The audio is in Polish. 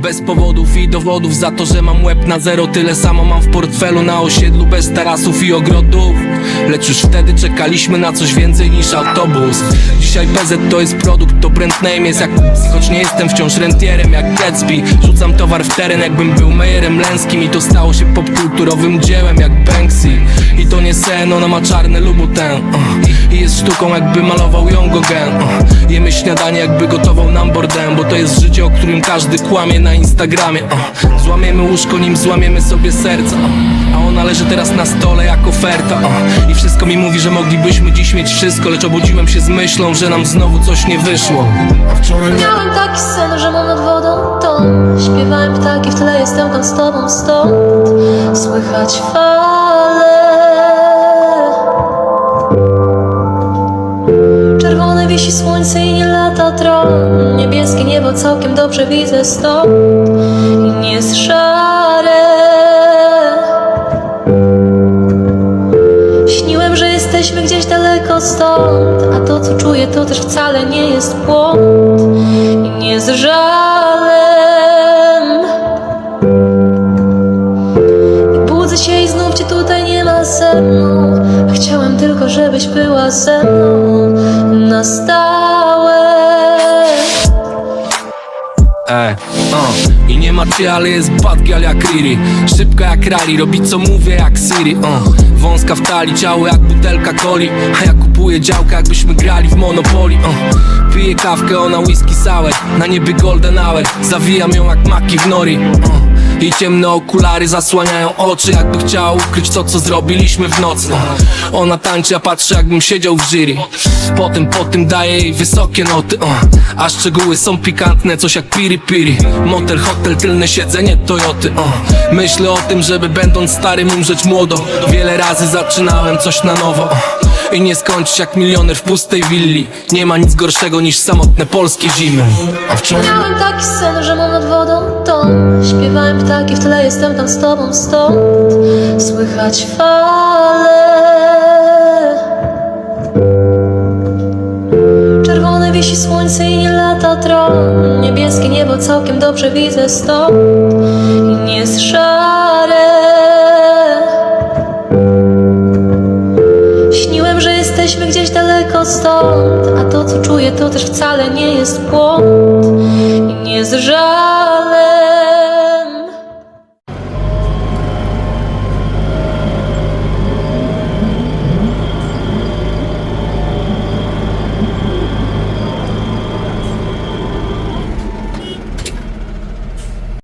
Bez powodów i dowodów za to, że mam łeb na zero. Tyle samo mam w portfelu na osiedlu bez tarasów i ogrodów. Lecz już wtedy czekaliśmy na coś więcej niż autobus. Dzisiaj PZ to jest produkt, to brand name jest jak Choć nie jestem wciąż rentierem jak Gatsby. Rzucam towar w teren jakbym był Mejerem Lęskim. I to stało się popkulturowym dziełem jak Banksy. I to nie sen, ona ma czarne Louboutin uh. I jest sztuką jakby malował ją Gauguin uh. Jemy śniadanie jakby gotował nam bordem Bo to jest życie, o którym każdy kłamie na Instagramie. Złamiemy łóżko, nim złamiemy sobie serca. A ona leży teraz na stole jak oferta. I wszystko mi mówi, że moglibyśmy dziś mieć wszystko Lecz obudziłem się z myślą, że nam znowu coś nie wyszło Miałem taki sen, że mam nad wodą ton Śpiewałem ptaki, w tle jestem tam z tobą stąd Słychać fale Wisi słońce i nie lata tron. Niebieskie niebo całkiem dobrze widzę stąd. I nie jest szare. Śniłem, że jesteśmy gdzieś daleko stąd. A to co czuję to też wcale nie jest błąd. I nie z żalem. I budzę się i znów cię tutaj nie ma ze mną. A chciałem tylko żebyś była ze mną Stałe uh. I nie ma cię, ale jest bad girl jak Riri Szybka jak rally, robi co mówię jak Siri uh. Wąska w talii, ciało jak butelka coli A ja kupuję działkę jakbyśmy grali w Monopoly uh. Piję kawkę, ona whisky sour Na niebie golden hour Zawijam ją jak maki w nori. I ciemne okulary zasłaniają oczy Jakby chciała ukryć to co zrobiliśmy w nocy. Ona tańczy, a patrzy jakbym siedział w jury Po tym, po tym daję jej wysokie noty. A szczegóły są pikantne, coś jak piri piri Motel, hotel, tylne siedzenie Toyoty. Myślę o tym, żeby będąc starym umrzeć młodo Wiele razy zaczynałem coś na nowo. I nie skończyć jak milioner w pustej willi Nie ma nic gorszego niż samotne polskie zimy Miałem taki sen, że mam nad wodą ton Śpiewałem ptaki, w tle jestem tam z tobą stąd. Słychać fale. Czerwone wisi słońce i nie lata tron. Niebieskie niebo całkiem dobrze widzę stąd. I nie jest szare. Śniłem, że jesteśmy gdzieś daleko stąd. A to co czuję to też wcale nie jest błąd. I nie żalem